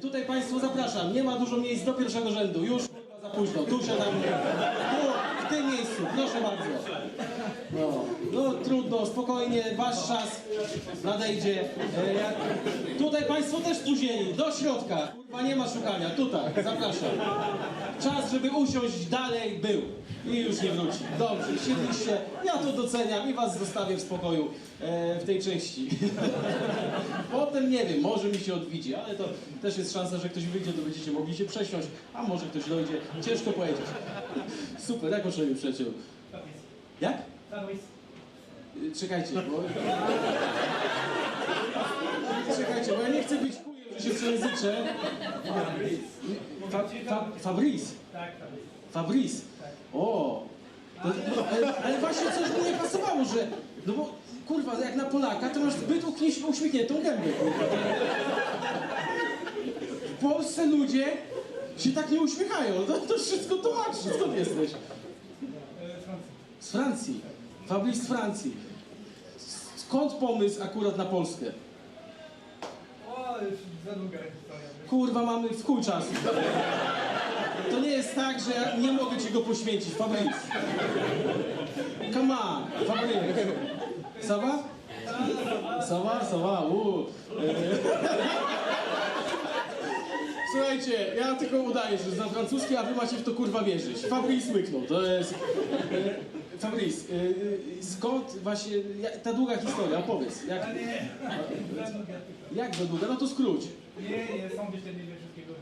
Tutaj Państwo zapraszam, nie ma dużo miejsc do pierwszego rzędu, już za późno, tu się tam, tu, w tym miejscu, proszę bardzo. No, no trudno, spokojnie, Wasz czas nadejdzie. E, jak... Tutaj Państwo też spóźnieni, do środka, kurwa nie ma szukania, tutaj, zapraszam. Czas, żeby usiąść dalej był i już nie wróci. Dobrze, siedliście, ja to doceniam i Was zostawię w spokoju e, w tej części. Potem nie wiem, może mi się odwiedzi, ale to też jest szansa, że ktoś wyjdzie, to będziecie mogli się przesiąść, a może ktoś dojdzie. Ciężko powiedzieć. Super, jak oszczędził przyjaciół? Jak? Y, Czekajcie, bo... Czekajcie, bo ja nie chcę być chujem, że się przejęzyczę. Fa, fa, Fabrice. Tak, tak. Fabrice. O! To, ale, ale właśnie coś mi nie pasowało, że... No bo, kurwa, jak na Polaka, to masz zbyt uśmiech- uśmiechniętą gębę, kurwa. W Polsce ludzie się tak nie uśmiechają. To, to wszystko tłumaczy. Skąd jesteś? E. Z Francji. Fabrice z Francji. Skąd pomysł akurat na Polskę? O, już za długa historia. Kurwa, mamy w chuj czasu. To nie jest tak, że ja nie mogę ci go poświęcić, Fabrice. Come on, Fabrice. Sawa, sawa, uuu. Słuchajcie, ja tylko udaję, że znam francuski, a wy macie w to kurwa wierzyć. Fabrice łyknął, to jest... Fabrice, e, e, skąd właśnie, ta długa historia, opowiedz. Jak, nie, za długa. jak za długa? No to skróć. Nie, nie, sąd jeszcze nie wie wszystkiego.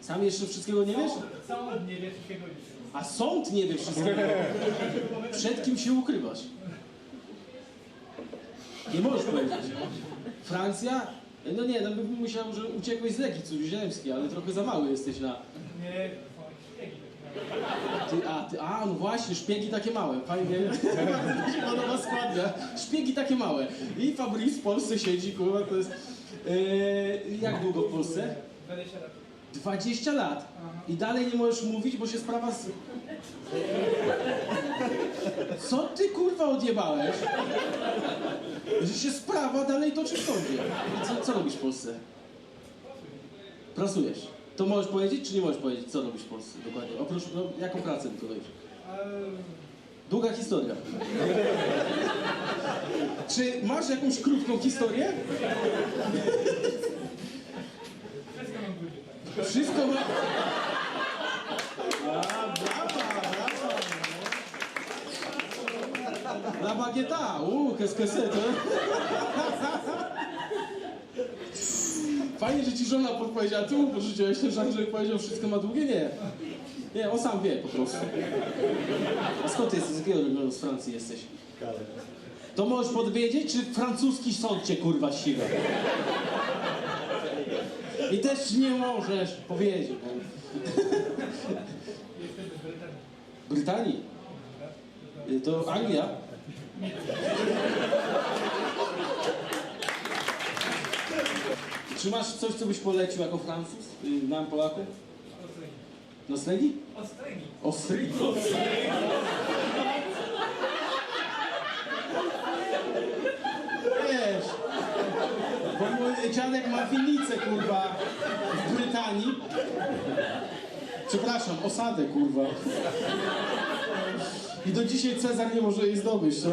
Sam jeszcze wszystkiego nie wiesz? Sąd nie wie wszystkiego. A sąd nie wie wszystkiego. Przed kim się ukrywasz? Nie możesz powiedzieć. Francja? No nie, no bym musiał, że uciekłeś z Legii Cudzoziemskiej, ale trochę za mały jesteś na... Nie, to są szpiegi takie Ty, a, ty, a, no właśnie, szpiegi takie małe. Fajnie. Bardzo mi się podoba składnia. Szpiegi takie małe. I Fabrice w Polsce siedzi, kurwa, to jest... Yy, jak długo w Polsce? 20 lat. 20 lat. I dalej nie możesz mówić, bo się sprawa... Z... Co ty kurwa odjebałeś? Że się sprawa dalej toczy w sądzie. Co, co robisz w Polsce? Pracujesz. To możesz powiedzieć, czy nie możesz powiedzieć, co robisz w Polsce dokładnie? Oprócz, no, jaką pracę wykonujesz? Długa historia. Czy masz jakąś krótką historię? wszystko mam długie, tak. Wszystko ma... A, brawa, brawa. La bagieta, uuu, qu'est-ce que c'est? Fajnie, że ci żona podpowiedziała, ty mu ten żart, żeby powiedział, wszystko ma długie? Nie. Nie, on sam wie po prostu. A skąd ty jesteś? Z jakiego regionu z Francji jesteś? To możesz podwiedzieć, czy francuski sąd cię kurwa ściga? I też nie możesz powiedzieć. bo- Jestem z Brytanii. Brytanii? Y, To Anglia? Czy masz coś, co byś polecił jako Francuz? y, Nam, Polakom? Noclegi? Ostrygi. Ostrygi. Wiesz, bo mój dziadek ma winnicę, kurwa, w Brytanii. Przepraszam, osadę, kurwa. I do dzisiaj Cezar nie może jej zdobyć, no.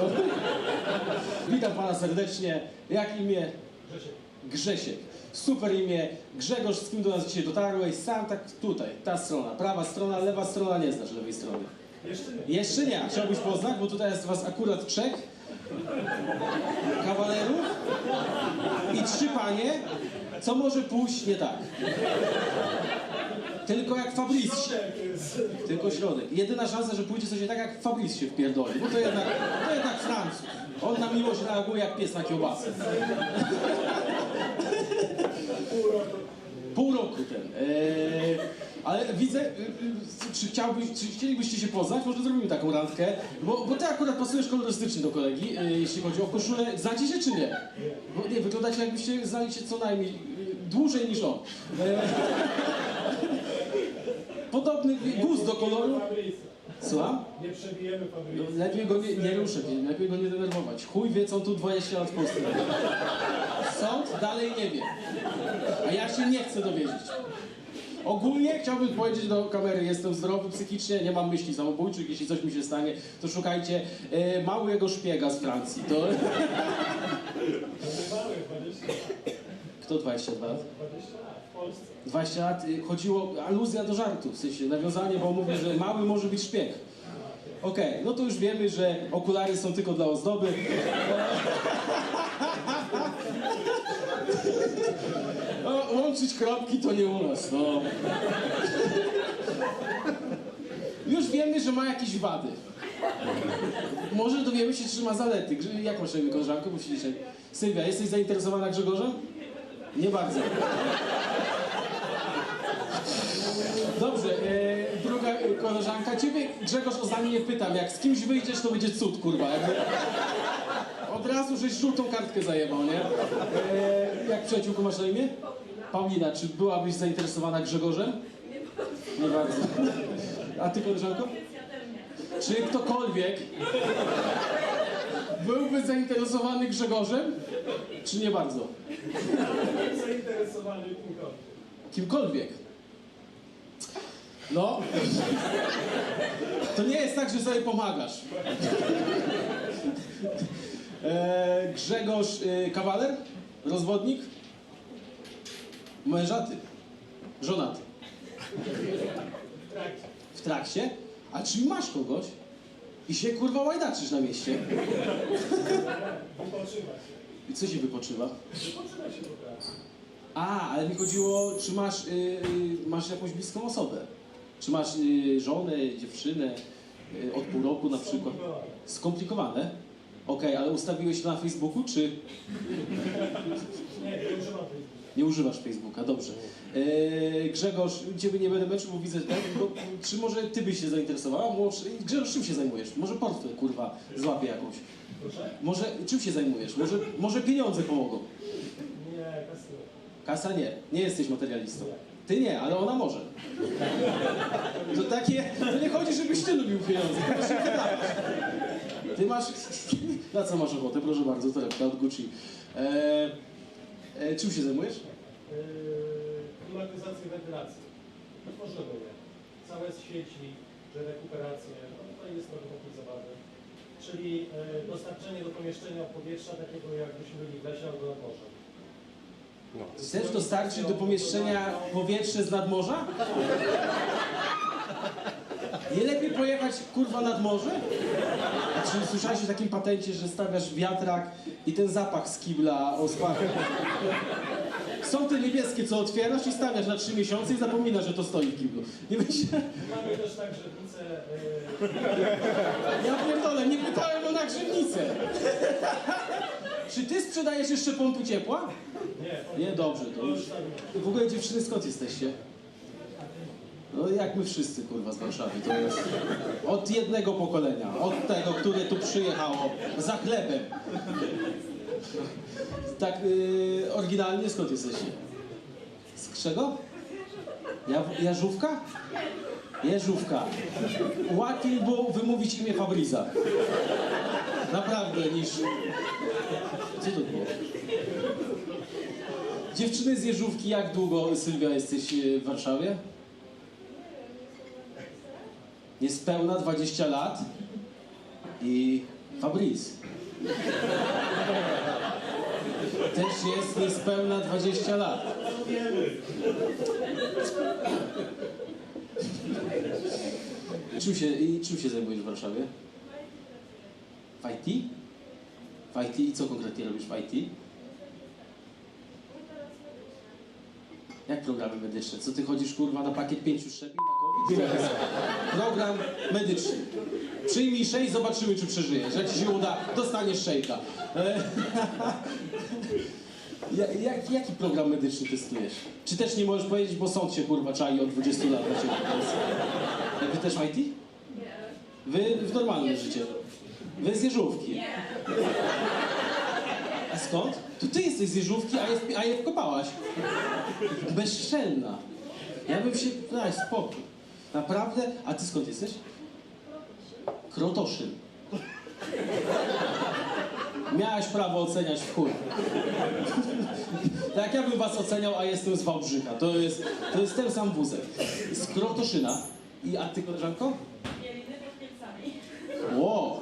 Witam pana serdecznie. Jak imię? Grzesiek. Super imię. Grzegorz, z kim do nas dzisiaj dotarłeś? Sam tak tutaj, ta strona. Prawa strona, lewa strona, nie znasz lewej strony. Jeszcze nie. Jeszcze nie. Chciałbyś poznać, bo tutaj jest was akurat trzech kawalerów i trzy panie. Co może pójść nie tak? Tylko jak Fabrice. Tylko środek. Jedyna szansa, że pójdzie coś nie tak, jak Fabrice się wpierdoli. Bo to jednak, to jednak Francuz. On na miłość reaguje jak pies na kiełbasę. Pół roku ten. Eee, ale widzę, y, y, czy, chciałbyś, czy chcielibyście się poznać? Może zrobimy taką randkę, bo, bo ty akurat pasujesz kolorystycznie do kolegi, y, jeśli chodzi o koszulę. Znacie się czy nie? Bo nie, wyglądacie jakbyście znali się co najmniej y, dłużej niż on. E, Podobny gust do koloru. Słucham? Nie przebijemy No, lepiej go nie, nie ruszać, lepiej go nie denerwować. Chuj wie, co on tu 20 lat w Polsce robi. Sąd dalej nie wie. A ja się nie chcę dowiedzieć. Ogólnie chciałbym powiedzieć do kamery, jestem zdrowy psychicznie, nie mam myśli samobójczych, jeśli coś mi się stanie, to szukajcie e, małego szpiega z Francji. To... Mały, 20, Kto 22 lat? 20 lat Polsce. 20 lat y, chodziło, aluzja do żartu, w sensie nawiązanie, bo mówi, że mały może być szpieg. Okej, no to już wiemy, że okulary są tylko dla ozdoby. No, łączyć kropki to nie u nas, no. Już wiemy, że ma jakieś wady. Może dowiemy się, czy ma zalety. Jak masz imię, koleżanko? Bo się. Sylwia, jesteś zainteresowana Grzegorzem? Nie bardzo. Dobrze, e, druga koleżanka. Ciebie Grzegorz o zdanie nie pytam. Jak z kimś wyjdziesz, to będzie cud, kurwa. Od razu żeś żółtą kartkę zajebał, nie? E, jak przyjaciółku masz na imię? Paulina, czy byłabyś zainteresowana Grzegorzem? Nie bardzo. A ty koleżanko? Czy ktokolwiek byłby zainteresowany Grzegorzem? Czy nie bardzo? Zainteresowany kimkolwiek. Kimkolwiek. No. To nie jest tak, że sobie pomagasz. E, Grzegorz e, Kawaler? Rozwodnik? Mężaty? Żonaty? W trakcie. A czy masz kogoś? I się kurwa łajdaczysz na mieście? I co się wypoczywa? Wypoczywa się. A, ale mi chodziło, czy masz, y, y, masz jakąś bliską osobę? Czy masz y, żonę, dziewczynę y, od pół roku na przykład? Skomplikowane. Okej, ale ustawiłeś na Facebooku, czy Nie, nie używam Facebooka. nie używasz Facebooka? Dobrze. E, Grzegorz, ciebie nie będę męczył, bo widzę, tak? Bo, czy może ty byś się zainteresowała? Może, Grzegorz, czym się zajmujesz? Może portfel, kurwa, złapie jakąś. Może, czym się zajmujesz? Może, może pieniądze pomogą? Nie, kasy. Kasa nie, nie jesteś materialistą. Ty nie, ale ona może. To takie, to nie chodzi, żebyś ty lubił pieniądze. Ty masz, na co masz ochotę? Proszę bardzo, torebka od Gucci. E, e, czym się zajmujesz? Klimatyzację, wentylację. Otworzymy je. Całe sieci, że rekuperację. No to jest trochę takie zabawy. Czyli yy, dostarczenie do pomieszczenia powietrza takiego jakbyśmy byli w lesie albo nad morzem. Chcesz dostarczyć do pomieszczenia powietrze z nadmorza? Nie lepiej pojechać kurwa nad morze? Czy słyszałeś o takim patencie, że stawiasz wiatrak i ten zapach z kibla o smaku? Są te niebieskie, co otwierasz i stawiasz na trzy miesiące i zapominasz, że to stoi w kiblu. Nie myślę, Mamy też tak żywnicę, yy, ja pierdolę, nie pytałem o nagrzewnicę. Czy ty sprzedajesz jeszcze pompy ciepła? nie, Nie, dobrze, to już... W ogóle dziewczyny skąd jesteście? No jak my wszyscy kurwa z Warszawy, to jest od jednego pokolenia, od tego, które tu przyjechało za chlebem. Tak yy, oryginalnie skąd jesteście? Z czego? Ja, Jarzówka? Jeżówka. Łatwiej było wymówić imię Fabriza. Naprawdę, niż... Co to było? Dziewczyny z Jeżówki, jak długo, Sylwia, jesteś e, w Warszawie? Niespełna 20 lat i Fabriz. Też jest niespełna 20 lat. Czym się, i czym się zajmujesz w Warszawie? W IT? W IT i co konkretnie robisz w IT? Jak programy medyczne? Co ty chodzisz kurwa na pakiet pięciu szczepień na COVID? Program medyczny. Przyjmij sześć, zobaczymy czy przeżyjesz. Jak ci się uda, dostaniesz szejka. E, Ja, jak, jaki program medyczny testujesz? Czy też nie możesz powiedzieć, bo sąd się kurwa czai od 20 lat na ciebie. Wy też w IT? Wy w normalnym życiu. Wy z Jeżówki. A skąd? To ty jesteś z Jeżówki, a je, a je wkopałaś. Bezczelna. Ja bym się... Daj, spokój. Naprawdę? A ty skąd jesteś? Krotoszyn. Miałaś prawo oceniać w chuj. Tak ja bym was oceniał, a jestem z Wałbrzycha. To jest, to jest ten sam wózek. Z Krotoszyna. I, a ty, koleżanko? Bieliny pod Kielcami. Ło!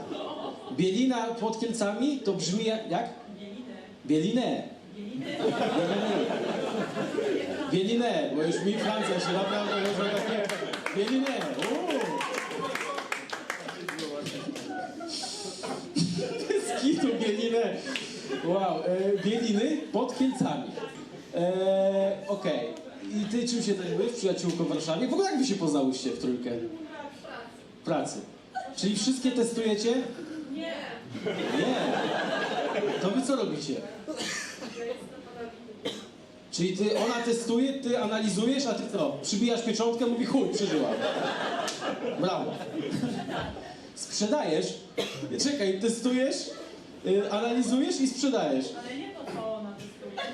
Bielina pod Kielcami to brzmi jak? jak? Bieliny. Bielinę. Bieliny. Bielinę, bo już mi Francja się naprawdę takie... Bielinę. Wow, e, Bieliny pod Kielcami. E, Okej. I ty czym się zajmujesz, przyjaciółko w Warszawie? W ogóle jak wy się poznałyście w trójkę? Pracy. Czyli wszystkie testujecie? Nie. Nie. To wy co robicie? Czyli ty, ona testuje, ty analizujesz, a ty co? Przybijasz pieczątkę, mówi chuj, przeżyła. Brawo. Sprzedajesz? Czekaj, testujesz, y, analizujesz i sprzedajesz. Ale nie to, co ona testuje.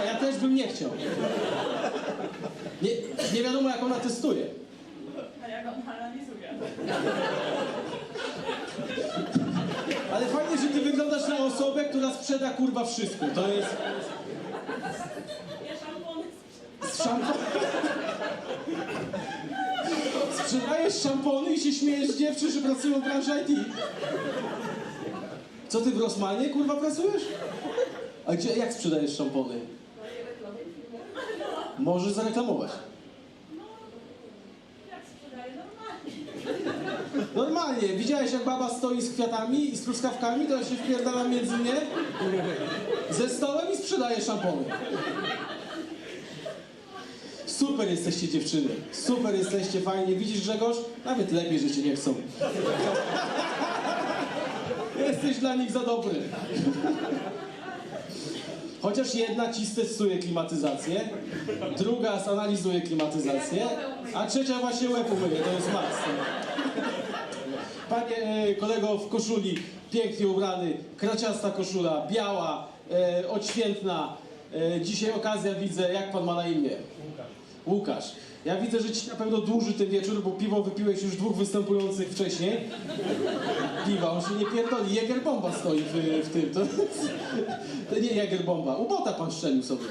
Nie, ja też bym nie chciał. Nie, nie wiadomo jak ona testuje. A jak ona analizuje. Ale fajnie, że ty wyglądasz na osobę, która sprzeda kurwa wszystko. To jest... Ja szampony Z szampon... Sprzedajesz szampony i się śmiejesz dziewczyn, że pracują w branży IT. Co ty w Rosmanie kurwa pracujesz? A gdzie, jak sprzedajesz szampony? Możesz zareklamować. Normalnie. Widziałeś jak baba stoi z kwiatami i z truskawkami, to ja się wpierdalam między mnie ze stołem i sprzedaje szampony. Super jesteście dziewczyny, super jesteście, fajnie. Widzisz Grzegorz? Nawet lepiej, że cię nie chcą. Jesteś dla nich za dobry. Chociaż jedna ci stestuje klimatyzację, druga zanalizuje klimatyzację, a trzecia właśnie łeb umyje, to jest Max. Panie e, kolego w koszuli, pięknie ubrany, kraciasta koszula, biała, e, odświętna. E, dzisiaj okazja widzę, jak pan ma na imię? Łukasz. Ja widzę, że ci na pewno dłuży ten wieczór, bo piwo wypiłeś już dwóch występujących wcześniej. Piwa, on się nie pierdoli. Jäger bomba stoi w, w tym. To, to nie Jäger bomba. Ubota pan strzelił sobie.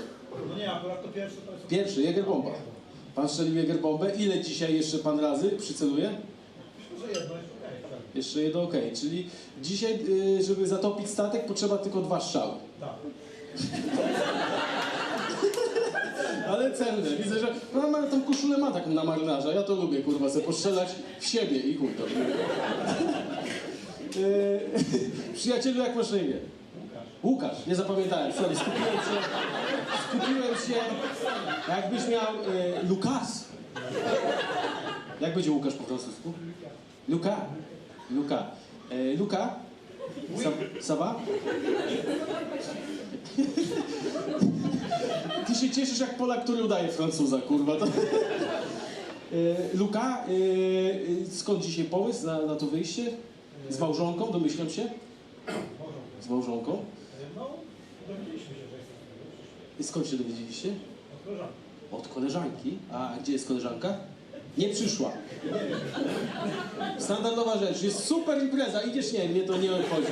No nie, akurat to pierwsze to jest... Pierwszy, Jäger bomba. Pan strzelił Jäger bombę. Ile dzisiaj jeszcze pan razy przyceluje? Myślę, że jedno jest okej. tak. Jeszcze jedno ok. Czyli dzisiaj, y, żeby zatopić statek, potrzeba tylko dwa strzały. Tak. Ale cenne. Widzę, że no, ma, tą koszulę ma taką na marynarza. Ja to lubię, kurwa, sobie postrzelać w siebie i chuj to. Yy, przyjacielu, jak masz na imię? Łukasz. Łukasz, nie zapamiętałem, sorry, skupiłem się, skupiłem się, jakbyś miał e, Lukas. Jak będzie Łukasz po francusku? Luka. Luka. E, Luka? Sa, Saba? Ty się cieszysz jak Polak, który udaje Francuza, kurwa. To... E, Luka, e, e, skąd dzisiaj pomysł na, na to wyjście? Z małżonką, domyślam się? Z małżonką? No, dowiedzieliśmy się, że jesteś I skąd się dowiedzieliście? od koleżanki. Od koleżanki. A gdzie jest koleżanka? Nie przyszła. Standardowa rzecz. Jest super impreza. Idziesz? Nie, mnie to nie obchodzi.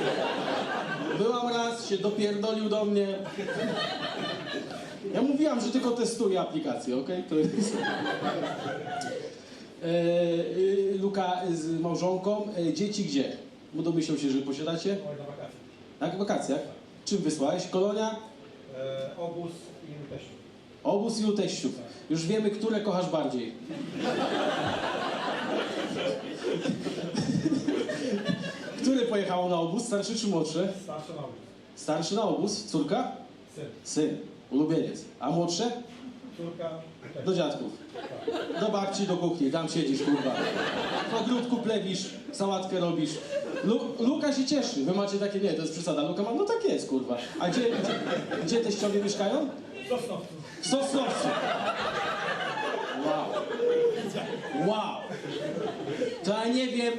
Byłam raz, się dopierdolił do mnie. Ja mówiłam, że tylko testuję aplikację, okej? To jest... E, e, Luka z małżonką. E, dzieci gdzie? Bo domyślał się, że posiadacie. Na wakacje. Na wakacjach. Czym wysłałeś? Kolonia? E, obóz i teściu. Obóz i u teściów. Już wiemy, które kochasz bardziej. Które pojechało na obóz? Starszy czy młodsze? Starszy na obóz. Starszy na obóz. Córka? Syn. Syn. Ulubieniec. A młodsze? Córka. Do dziadków. Do babci, do kuchni. Tam siedzisz, kurwa. W ogródku plewisz, sałatkę robisz. Lu Luka się cieszy. Wy macie takie, nie, to jest przesada. Luka ma, no tak jest, kurwa. A gdzie, gdzie, gdzie teściowie mieszkają? Sosnowcu. W Sosnowcu. Wow. Wow. To ja nie wiem.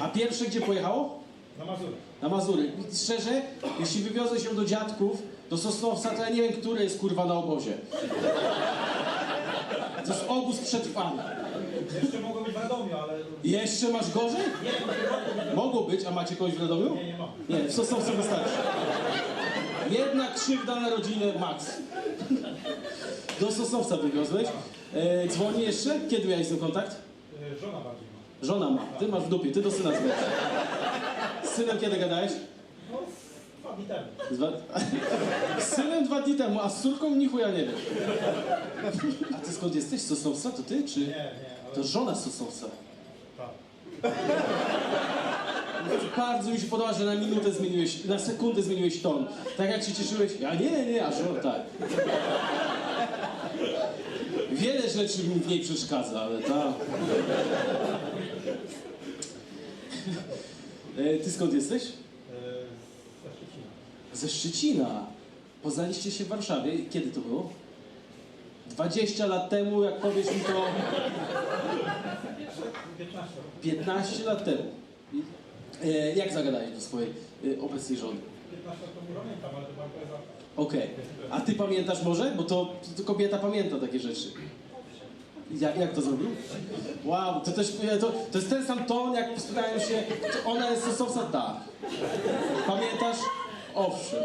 A pierwsze gdzie pojechało? Na Mazury. Na Mazury. I szczerze, jeśli wywiozę się do dziadków, do Sosnowca, to ja nie wiem, który jest kurwa na obozie. To jest obóz przetrwany. Jeszcze mogą być w Radomiu, ale... Jeszcze masz gorzej? Mogło być, a macie kogoś w Radomiu? Nie, nie ma. Nie, w Sosnowcu wystarczy. Jedna krzywda na rodzinę, max. Do Sosnowca wywiozłeś. E, dzwoni jeszcze? Kiedy miałeś z kontakt? Y, Żona bardziej ma. Żona ma. Ty masz w dupie, ty do syna dzwonisz. Z synem kiedy gadałeś? No, dwa dni temu. Dwa... Z synem dwa dni temu, a z córką ni chuja nie wiem. A ty skąd jesteś? Z Sosnowca? To ty, czy... Nie, nie, ale... To żona z Sosnowca. Tak. Bardzo mi się podoba, że na minutę zmieniłeś, na sekundę zmieniłeś ton. Tak jak się cieszyłeś, ja nie, nie, a żona tak. Wiele rzeczy mi w niej przeszkadza, ale ta... E, Ty skąd jesteś? Y, Ze Szczecina. Ze Szczecina. Poznaliście się w Warszawie. Kiedy to było? 20 lat temu, jak powiesz mi to 15 rok. 15 lat temu. E, jak zagadałeś do swojej e, obecnej żony? 15 lat temu pamiętam, ale to była impreza. Okej. A ty pamiętasz może? Bo to, to kobieta pamięta takie rzeczy. Jak, jak to zrobił? Wow, to też to, to jest ten sam ton, jak spytałem się, czy ona jest stosowca? Tak. Pamiętasz? Owszem.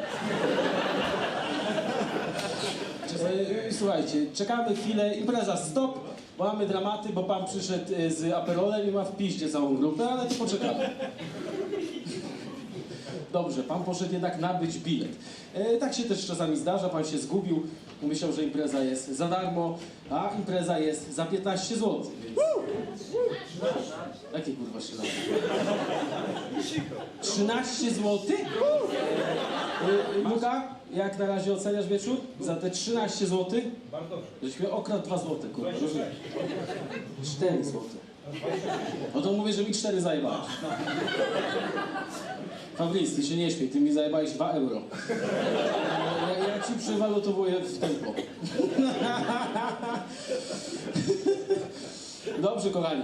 E, Słuchajcie, czekamy chwilę, impreza stop, bo mamy dramaty, bo pan przyszedł e, z aperolem i ma w piździe całą grupę, ale to poczekamy. Dobrze, pan poszedł jednak nabyć bilet. E, tak się też czasami zdarza, pan się zgubił, myślał, że impreza jest za darmo, a impreza jest za 15 zł, więc... Jakie kurwa 13? 13 zł? E, Luka, jak na razie oceniasz wieczór? Za te 13 zł? Bardzo dobrze. Żeśmy okradł 2 zł, kurwa, rozumiesz? 26. 4 zł. No to mówię, że mi 4 zajebałeś. Fabris, ty się nie śmiej, ty mi zajebałeś 2 euro. Ja, ja ci przewalutowuję w tempo. Dobrze, kochani.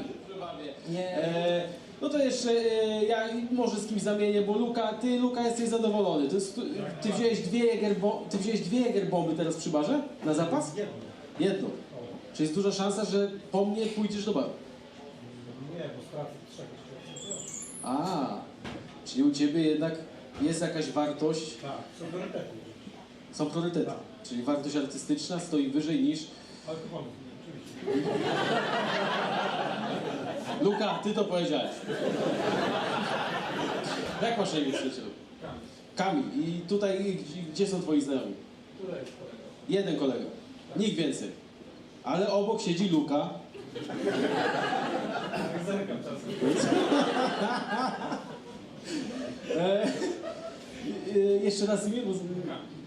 E, no to jeszcze e, ja może z kimś zamienię, bo Luka, ty Luka jesteś zadowolony. To jest, ty wziąłeś dwie Jägerbomby, ty wziąłeś dwie teraz przy barze? Na zapas? Jedno. Jedną. Czy jest duża szansa, że po mnie pójdziesz do baru? Nie, bo stracę trzech. A, czyli u ciebie jednak jest jakaś wartość, Tak, są priorytety. są priorytety. Czyli wartość artystyczna stoi wyżej niż... Oczywiście. Luka, ty to powiedziałeś. Jak masz na imię przyjacielu? Kamil. I tutaj, gdzie, są twoi znajomi? Tutaj jest kolega. Jeden kolega. Nikt więcej. Ale obok siedzi Luka. Zerkam czasem. E, e, jeszcze raz imię, bo... z-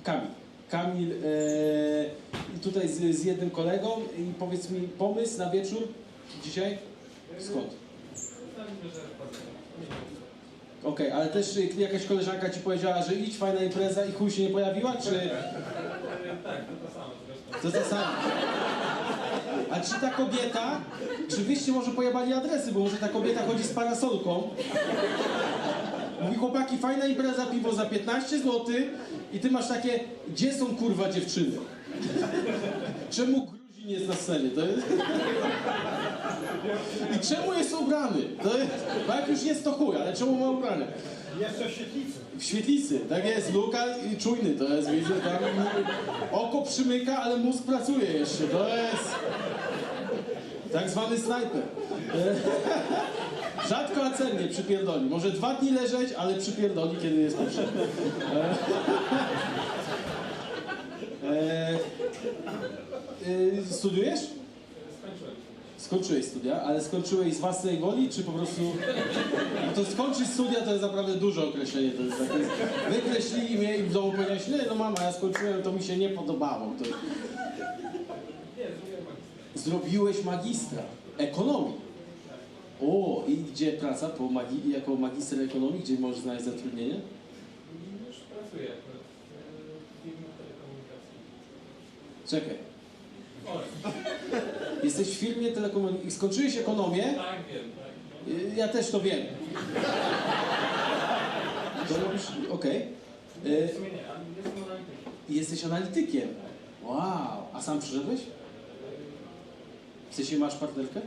Kamil. Kamil, e, tutaj z, z jednym kolegą i powiedz mi pomysł na wieczór dzisiaj? Skąd? Okej, ale też jakaś koleżanka ci powiedziała, że idź, fajna impreza i chuj się nie pojawiła, czy... Tak, to samo zresztą. To to samo. A czy ta kobieta, czy wyście może pojebali adresy, bo może ta kobieta chodzi z parasolką. Mówi chłopaki, fajna impreza, piwo za 15 zł i ty masz takie, gdzie są kurwa dziewczyny? Czemu Gruzin jest na scenie? To jest... I czemu jest ubrany? To jest... Bo jak już jest to chuj, ale czemu ma ubrany? Jeszcze świetlicy. W świetlicy, tak jest, Luka i czujny to jest, widzę, tam oko przymyka, ale mózg pracuje jeszcze, to jest tak zwany snajper. Rzadko a cennie przypierdoli, może dwa dni leżeć, ale przypierdoli, kiedy jest potrzebny. E, e, studiujesz? Skończyłeś studia, ale skończyłeś z własnej woli, czy po prostu... No to skończyć studia to jest naprawdę duże określenie. To jest takie... Wykreślili mnie i w domu powiedziałeś, nie no mama, ja skończyłem, to mi się nie podobało. To... Nie, zrobiłem magistrę. Zrobiłeś magistra ekonomii. O, i gdzie praca po magi... jako magister ekonomii? Gdzie możesz znaleźć zatrudnienie? Już pracuję akurat w firmie telekomunikacji. Czekaj. Jesteś w firmie telekomunikacji. Skończyłeś ekonomię? tak wiem, tak. Y, Ja też to wiem. To robisz, okej. Y, ale jestem analitykiem. Jesteś analitykiem. Wow. A sam przyszedłeś? W sensie masz partnerkę?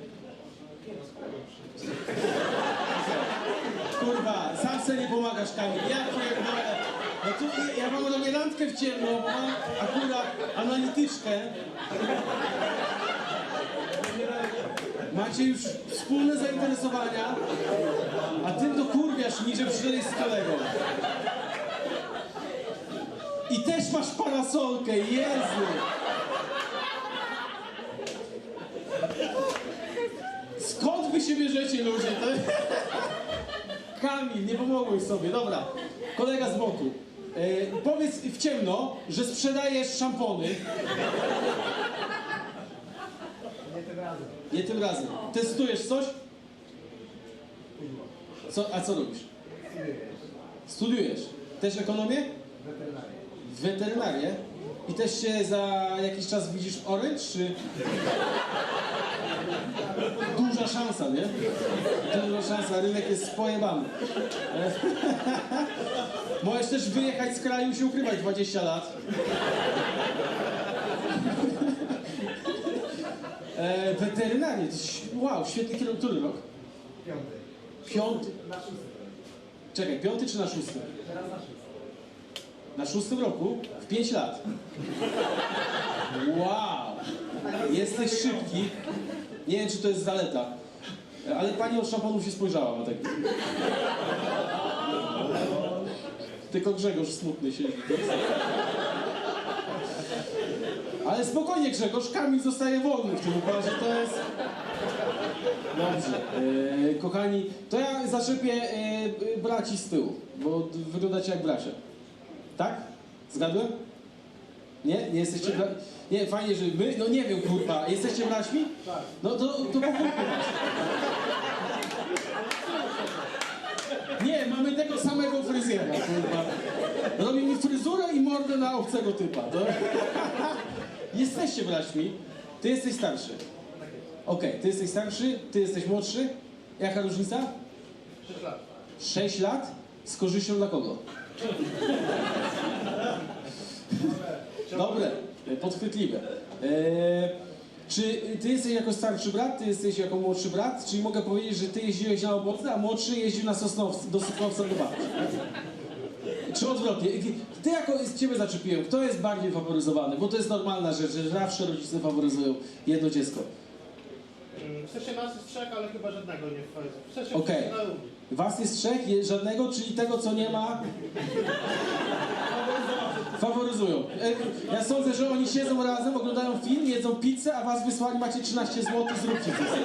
Kurwa, sam sobie nie pomagasz, Kamil. Ja pierdolę. No tu ja mam robię randkę w ciemno, mam akurat analityczkę. Macie już wspólne zainteresowania, a ty to kurwiasz mi, że przyszedłeś z kolegą. I też masz parasolkę, Jezu! Skąd wy się bierzecie, ludzie? Kamil, nie pomogłeś sobie, dobra. Kolega z boku. E, powiedz w ciemno, że sprzedajesz szampony. Nie tym razem. Nie tym razem. Testujesz coś? Co, a co robisz? Studiujesz. Też ekonomię? Weterynarii. Weterynarię? I też się za jakiś czas widzisz Orange, czy... Duża szansa, nie? Duża szansa, rynek jest pojebany. E, Możesz też wyjechać z kraju i się ukrywać 20 lat. E, wow, świetny kierunek, który rok? Piąty. Piąty, Na szósty. czekaj, piąty czy na szósty? Teraz na szósty. Na szóstym roku? W 5 lat. Wow! Jesteś szybki. Nie wiem, czy to jest zaleta. Ale pani od szamponów się spojrzała tak. Tylko Grzegorz smutny siedzi. Ale spokojnie Grzegorz, Kamil zostaje wolny w tym układzie, to jest... Dobrze. E, kochani, to ja zaczepię e, braci z tyłu, bo wyglądacie jak bracia. Tak? Zgadłem? Nie? Nie jesteście bra... Nie, fajnie, że my... No nie wiem, kurwa. Jesteście braćmi? Tak. No to, to. Nie, mamy tego samego fryzjera, kurwa. Robi mi fryzurę i mordę na obcego typa. To... Jesteście braćmi. Ty jesteś starszy. Okej, ty jesteś starszy, ty jesteś młodszy. Jaka różnica? Sześć lat. 6 lat z korzyścią dla kogo? Dobre, podchwytliwe. Eee, czy ty jesteś jako starszy brat, ty jesteś jako młodszy brat? Czyli mogę powiedzieć, że ty jeździłeś na oboce, a młodszy jeździł na Sosnowca, do Sosnowca do babci? Czy odwrotnie? Ty jako z ciebie zaczepiłem, kto jest bardziej faworyzowany? Bo to jest normalna rzecz, że zawsze rodzice faworyzują jedno dziecko. W sensie nas jest trzech, ale chyba żadnego nie wchodzi. W sensie Okej. równi. Was jest trzech, żadnego, czyli tego, co nie ma, faworyzują. E, Ja sądzę, że oni siedzą razem, oglądają film, jedzą pizzę, a was wysłali, macie 13 zł, zróbcie coś.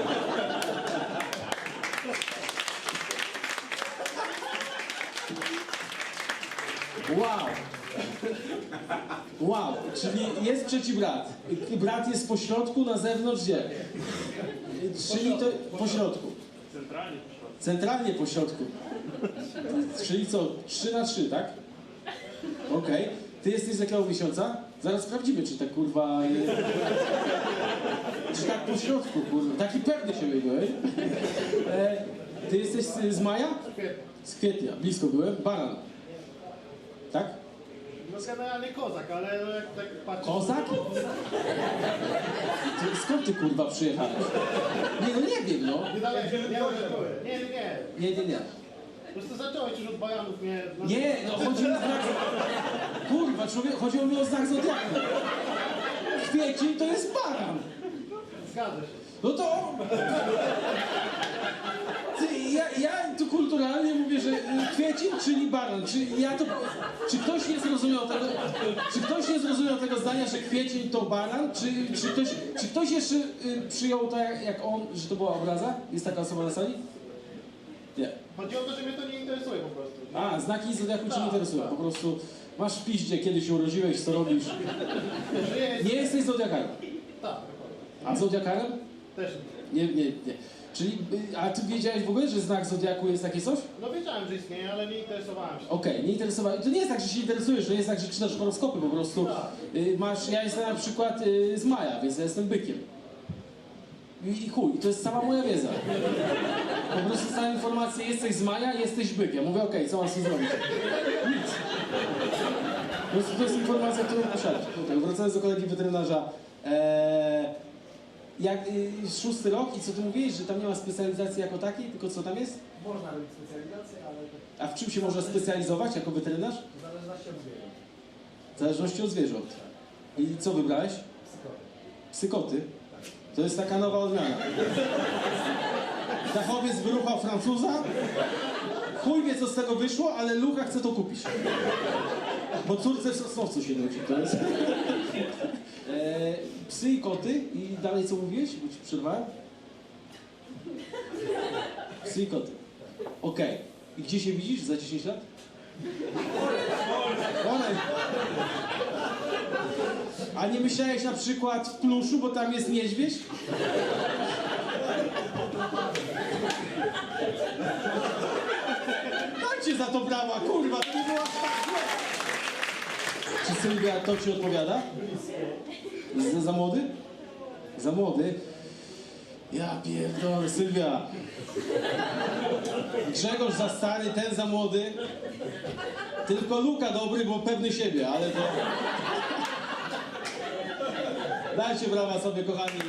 Wow. Wow, czyli jest trzeci brat. Brat jest po środku, na zewnątrz gdzie? Czyli to po środku. Centralnie po środku. Czyli co? 3 na 3, tak? Okej. Ty jesteś z jakiego miesiąca? Zaraz sprawdzimy, czy tak kurwa. Czy tak po środku, kurwa. Taki pewny siebie byłeś. E, ty jesteś z, z maja? Z kwietnia. Blisko byłem. Baran. Tak? No generalnie kozak, ale no jak tak patrzę... Kozak? Ty, skąd ty kurwa przyjechałeś? Nie no nie wiem no. Nie, nie, nie. Nie, nie, nie. Po prostu zacząłeś już od bajanów mnie... no- Nie, no chodzi mi o znak... Kurwa, człowiek, chodziło mi o znak zodiaku. Kwiecień to jest baran. Zgadza się. No to... Ty, ja, ja tu kulturalnie mówię, że kwiecień, czyli baran. Czy ja to... Czy ktoś nie zrozumiał tego... Czy ktoś nie zrozumiał tego zdania, że kwiecień to baran? Czy, czy, ktoś, czy ktoś jeszcze y, przyjął to jak, jak on, że to była obraza? Jest taka osoba na sali? Nie. Chodzi o to, że mnie to nie interesuje po prostu. A, znaki zodiaku cię nie interesują. Po prostu masz w piździe, kiedy się urodziłeś, co robisz. Nie jesteś zodiakarem. Tak, A zodiakarem? też Nie, nie, nie. Czyli, y, a ty wiedziałeś w ogóle, że znak zodiaku jest takie coś? No wiedziałem, że istnieje, ale nie interesowałem się. Okej, nie interesowałeś. To nie jest tak, że się interesujesz, to nie jest tak, że czytasz horoskopy, po prostu y, masz, ja jestem na przykład y, z maja, więc ja jestem bykiem. I, I chuj, to jest cała moja wiedza. Po prostu dostałem informację, jesteś z Maja, jesteś byk. Ja mówię, okej, co mam z tym zrobić? Nic. To jest, to jest informacja, którą posiadasz. Tutaj, wracając do kolegi weterynarza. Eee, jak, y, szósty rok i co ty mówiłeś, że tam nie ma specjalizacji jako takiej, tylko co tam jest? Można robić specjalizację, ale A w czym się można specjalizować jako weterynarz? w zależności od zwierząt. W zależności od zwierząt. I co wybrałeś? Psychoty. Psykoty. To jest taka nowa odmiana. Dachowiec wyruchał Francuza. Chuj wie co z tego wyszło, ale Lucha chce to kupić. Bo córce w Sosnowcu się nudzi, to jest... E, psy i koty. I dalej co mówiłeś? Bo ci przerwałem. Psy i koty. Okej. I gdzie się widzisz za 10 lat? One. A nie myślałeś na przykład w pluszu, bo tam jest niedźwiedź? Dajcie za to brawa, kurwa, to nie była tak. Czy Sylwia to ci odpowiada? Za, za młody? Za młody? Ja pierdolę, Sylwia. Grzegorz za stary, ten za młody. Tylko Luka dobry, bo pewny siebie, ale to... Dajcie brawa sobie, kochani.